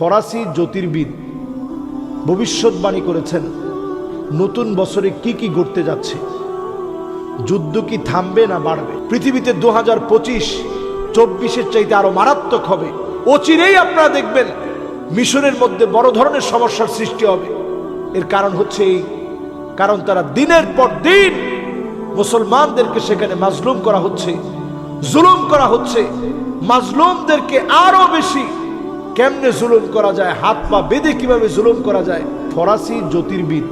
ফরাসি জ্যোতির্বিদ ভবিষ্যৎবাণী করেছেন, নতুন বছরে কি কি ঘটতে যাচ্ছে, যুদ্ধ কি থামবে না বাড়বে? পৃথিবীতে দু হাজার পঁচিশ, চব্বিশের চাইতে আরও মারাত্মক হবে। অচিরেই আপনারা দেখবেন মিশরের মধ্যে বড় ধরনের সমস্যার সৃষ্টি হবে। এর কারণ হচ্ছে এই, কারণ তারা দিনের পর দিন মুসলমানদেরকে সেখানে মাজলুম করা হচ্ছে, জুলুম করা হচ্ছে। মাজলুমদেরকে আরও বেশি কেমনে জুলুম করা যায়? হাত পা বেঁধে কীভাবে জুলুম করা যায়? ফরাসি জ্যোতির্বিদ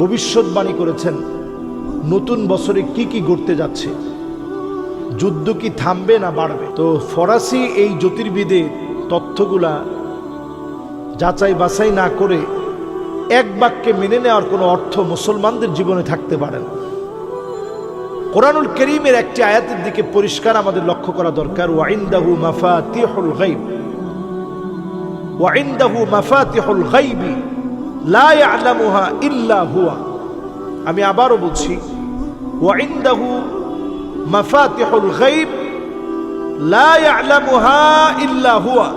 ভবিষ্যৎবাণী করেছেন, নতুন বছরে কি কি ঘটতে যাচ্ছে? যুদ্ধ কি থামবে না বাড়বে? তো ফরাসি এই জ্যোতির্বিদের তথ্যগুলা যাচাই বাছাই না করে এক বাক্যে মেনে নেওয়ার কোনো অর্থ মুসলমানদের জীবনে থাকতে পারে না। কোরআনুল করিমের একটি আয়াতের দিকে পরিষ্কার আমাদের লক্ষ্য করা দরকার ওয়াইন্দাহু মাফাতিহুল গাইব ওয়াইন্দাহু মাফাতিহুল গাইবি লা ইয়ালামুহা ইল্লা হুয়া। আমি আবারও বলছি, ওয়াইন্দাহু মাফাতিহুল গাইব লা ইয়ালামুহা ইল্লা হুয়া।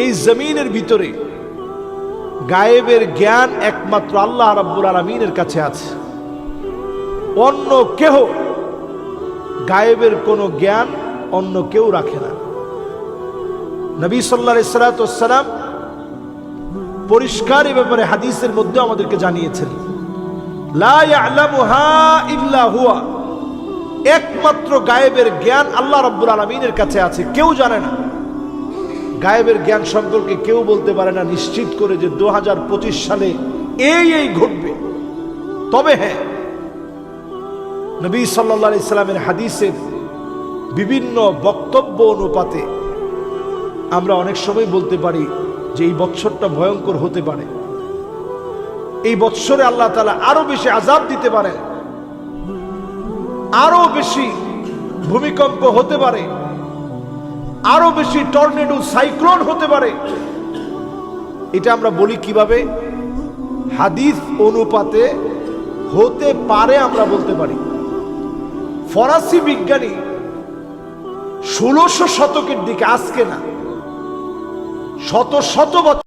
এই জমিনের ভিতরে গায়েবের জ্ঞান একমাত্র আল্লাহ রাব্বুল আলমিনের কাছে আছে। অন্য কেহ গায়েবের কোনো জ্ঞান অন্য কেউ রাখে না। নবী সাল্লা সালাম পরিষ্কার এ ব্যাপারে হাদিসের মধ্যে আমাদেরকে জানিয়েছেন একমাত্র গায়েবের জ্ঞান আল্লাহ রাব্বুল আলমিনের কাছে আছে, কেউ জানে না। গায়েবের জ্ঞান সম্পর্কে কেউ বলতে পারে না, নিশ্চিত করে যে দু হাজার পঁচিশ সালে এই এই ঘটবে। তবে হ্যাঁ নবী সাল্লা ইসলামের হাদিসের বিভিন্ন বক্তব্য অনুপাতে আমরা অনেক সময় বলতে পারি যে এই বৎসরটা ভয়ঙ্কর হতে পারে। এই বৎসরে আল্লাহ তালা আরও বেশি আজাব দিতে পারে। আরও বেশি ভূমিকম্প হতে পারে। আরও বেশি টর্নেডো সাইক্লোন হতে পারে। এটা আমরা বলি কীভাবে? হাদিস অনুপাতে হতে পারে আমরা বলতে পারি। ফরাসি বিজ্ঞানী ষোলোশো শতকের দিকে আজকে না শত শত বছর